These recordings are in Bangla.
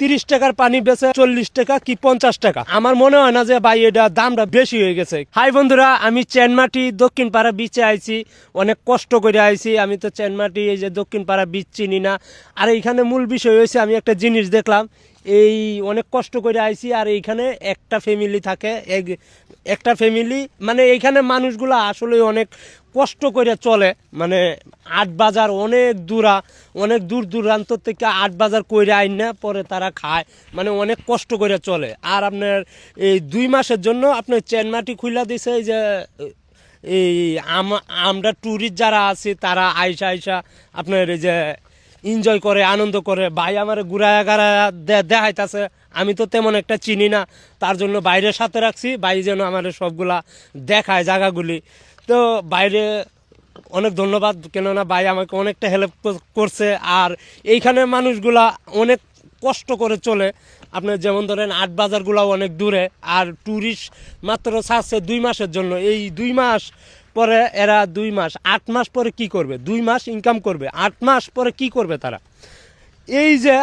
তিরিশ টাকার পানি বেচে চল্লিশ টাকা কি পঞ্চাশ টাকা? আমার মনে হয় না যে ভাই, এটা দামটা বেশি হয়ে গেছে। হাই বন্ধুরা, আমি চেনমাটি দক্ষিণ পাড়া বিচে আইছি, অনেক কষ্ট করে আইছি। আমি তো চেনমাটি এই যে দক্ষিণ পাড়া বিচ চিনি না। আর এইখানে মূল বিষয় হয়েছে, আমি একটা জিনিস দেখলাম এই অনেক কষ্ট করে আইছি, আর এইখানে একটা ফ্যামিলি থাকে, এক- একটা ফ্যামিলি মানে এইখানে মানুষগুলো আসলে অনেক কষ্ট করে চলে। মানে আট বাজার অনেক দূরা, অনেক দূর দূরান্ত থেকে আট বাজার করে আইন না, পরে তারা খায়। মানে অনেক কষ্ট করে চলে। আর আপনার এই দুই মাসের জন্য আপনার চেনমাটি খুলে দিছে, এই যে, এই আম- আমরা ট্যুরিস্ট যারা আছি, তারা আইসা আইসা আপনার এই যে এনজয় করে, আনন্দ করে। ভাই আমার ঘুরায়া গাড়ায়া দেখাইতেছে। আমি তো তেমন একটা চিনি না। তার জন্য বাইরের সাথে রাখছি। ভাই যেন আমার সবগুলা দেখায় জায়গাগুলি। তো বাইরে অনেক ধন্যবাদ। কেননা ভাই আমাকে অনেকটা হেল্প করছে। আর এইখানে মানুষগুলা অনেক কষ্ট করে চলে। আপনার যেমন ধরেন, আট বাজারগুলাও অনেক দূরে। আর ট্যুরিস্ট মাত্র ছাড়ছে দুই মাসের জন্য। এই দুই মাস পরে এরা দুই মাস, আট মাস পরে কি করবে? দুই মাস ইনকাম করবে। আট মাস পরে কি করবে তারা? এই যে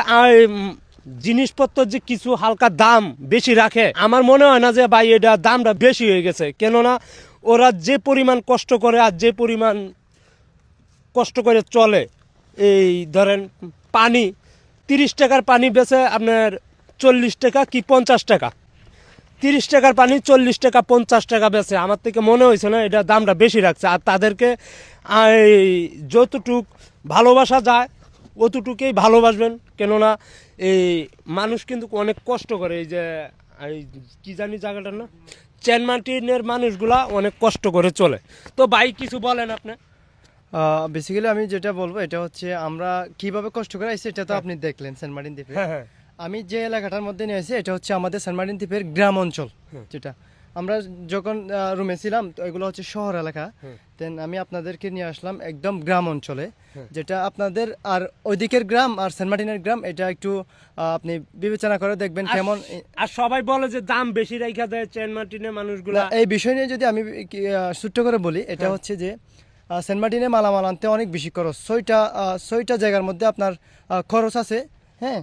জিনিসপত্র যে কিছু হালকা দাম বেশি রাখে, আমার মনে হয় না যে ভাই এটা দামটা বেশি হয়ে গেছে। কেননা, ওরা যে পরিমাণ কষ্ট করে আর যে পরিমাণ কষ্ট করে চলে, এই ধরেন পানি, তিরিশ টাকার পানি বেচে আপনার চল্লিশ টাকা কি পঞ্চাশ টাকা? তিরিশ টাকার পানি চল্লিশ টাকা পঞ্চাশ টাকা বেছে আমার থেকে মনে হয়েছে না এটা দামটা বেশি রাখছে। আর তাদেরকে এই যতটুক ভালোবাসা যায় অতটুকুই ভালোবাসবেন। কেননা এই মানুষ কিন্তু অনেক কষ্ট করে। এই যে এই কি জানি জায়গাটার না চেনমাটিনের মানুষগুলা অনেক কষ্ট করে চলে। তো ভাই কিছু বলেন আপনি? বেসিক্যালি আমি যেটা বলব এটা হচ্ছে আমরা কীভাবে কষ্ট করে আইছি এটা তো আপনি দেখলেন সেন্ট মার্টিন দ্বীপে। হ্যাঁ হ্যাঁ। আমি যে এলাকাটার মধ্যে নিয়ে আসি এটা হচ্ছে আমাদের সেন্ট মার্টিন দ্বীপের গ্রাম অঞ্চল যেটা। আমরা যখন রুমে ছিলাম তো এগুলো হচ্ছে শহর এলাকা। দেন আমি আপনাদেরকে নিয়ে আসলাম একদম গ্রাম অঞ্চলে যেটা আপনাদের আর ওইদিকের গ্রাম আর সেন্ট মার্টিনের গ্রাম এটা একটু আপনি বিবেচনা করে দেখবেন কেমন। আর সবাই বলে যে দাম বেশি রাইখা দেয় চেনমাটিনের মানুষগুলা। না, এই বিষয় নিয়ে যদি আমি ছোট্ট করে বলি এটা হ্যাঁ। হচ্ছে যে সেন্ট মার্টিনে মালামাল আনতে অনেক বেশি খরচ। ছয়টা ছয়টা জায়গার মধ্যে আপনার খরচ আছে। হ্যাঁ?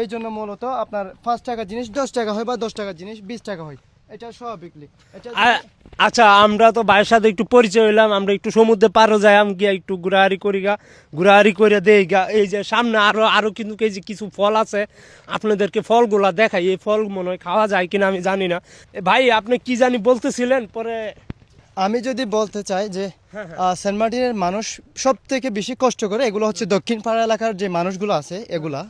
এই জন্য মূলত আপনার পাঁচ টাকা জিনিস দশ টাকা হয় বা দশ টাকার জিনিস বিশ টাকা হয়। এটা স্বাভাবিকলি এটা আচ্ছা আমরা তো ভাইয়ের সাথে একটু পরিচয় হইলাম আমরা একটু সমুদ্রে পারও যাই আমি গিয়া একটু ঘোরাহারি করি গা ঘোরাহারি করে দেই গা। এই যে সামনে আরও আরও কিন্তু এই যে কিছু ফল আছে আপনাদেরকে ফলগুলা দেখাই। এই ফল মনে হয় খাওয়া যায় কিনা আমি জানি না। ভাই আপনি কি জানি বলতেছিলেন? পরে আমি যদি বলতে চাই যে হ্যাঁ, আহ, সেন্ট মার্টিনের মানুষ সব থেকে বেশি কষ্ট করে এগুলো হচ্ছে দক্ষিণ পাড়া এলাকার যে মানুষগুলো আছে এগুলা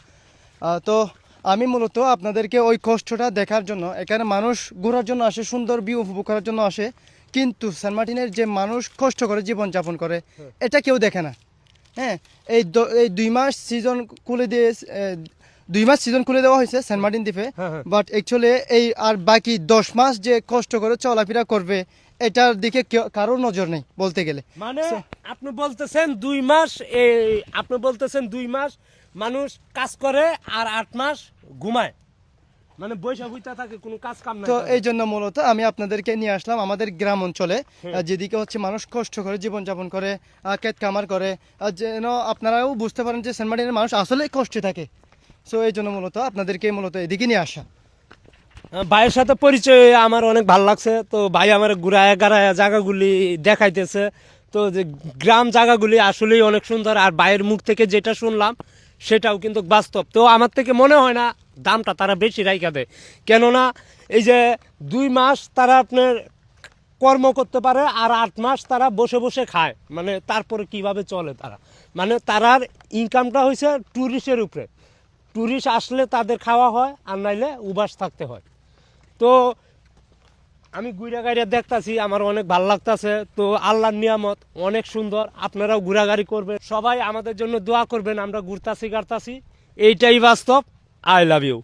তো আমি মূলত আপনাদেরকে ওই কষ্টটা দেখার জন্য এখানে মানুষ ঘোরার জন্য আসে সুন্দর ভিউ উপভোগ করার জন্য আসে কিন্তু সেন্ট মার্টিনের যে মানুষ কষ্ট করে জীবনযাপন করে এটা কেউ দেখে না হ্যাঁ এই এই দুই মাস সিজন খুলে দিয়ে দুই মাস সিজন খুলে দেওয়া হয়েছে সেন্ট মার্টিন দ্বীপে হ্যাঁ, হ্যাঁ। বাট অ্যাকচুয়ালি এই আর বাকি দশ মাস যে কষ্ট করে চলাফেরা করবে এটার দিকে কারও নজর নেই বলতে গেলে। মানে আপনি বলতেছেন দুই মাস এই আপনি বলতেছেন দুই মাস মানুষ কাজ করে আর আট মাস ঘুমায়। মানে বৈশাখ হইতে থাকে কোনো কাজ কাম নাই তো এই জন্য মূলত আমি আপনাদেরকে নিয়ে আসলাম আমাদের গ্রাম অঞ্চলে। যেদিকে হচ্ছে মানুষ কষ্ট করে জীবনযাপন করে ক্ষেত কামার করে যেন আপনারাও বুঝতে পারেন যে সেন্ট মার্টিনের মানুষ আসলে কষ্টে থাকে। সো এই জন্য মূলত আপনাদেরকে মূলত এদিকে নিয়ে আসা। ভাইয়ের সাথে পরিচয় আমার অনেক ভালো লাগছে। তো ভাই আমার ঘুরায় গাড়ায় জায়গাগুলি দেখাইতেছে। তো যে গ্রাম জায়গাগুলি আসলেই অনেক সুন্দর। আর ভাইয়ের মুখ থেকে যেটা শুনলাম, সেটাও কিন্তু বাস্তব। তো আমার থেকে মনে হয় না দামটা তারা বেশি রাইখা দেয়। কেননা এই যে দুই মাস তারা আপনার কর্ম করতে পারে আর আট মাস তারা বসে বসে খায়। মানে তারপরে কীভাবে চলে তারা? মানে তারার ইনকামটা হয়েছে ট্যুরিস্টের উপরে। ট্যুরিস্ট আসলে তাদের খাওয়া হয়, আর নাইলে উবাস থাকতে হয়। তো আমি ঘুরা গাড়ি দেখতাছি, আমার অনেক ভালো লাগতেছে। তো আল্লাহর নিয়ামত, অনেক সুন্দর। আপনারাও ঘোরাগাড়ি করবেন। সবাই আমাদের জন্য দোয়া করবেন, আমরা ঘুরতাছি গাড়তাছি এইটাই বাস্তব। I love you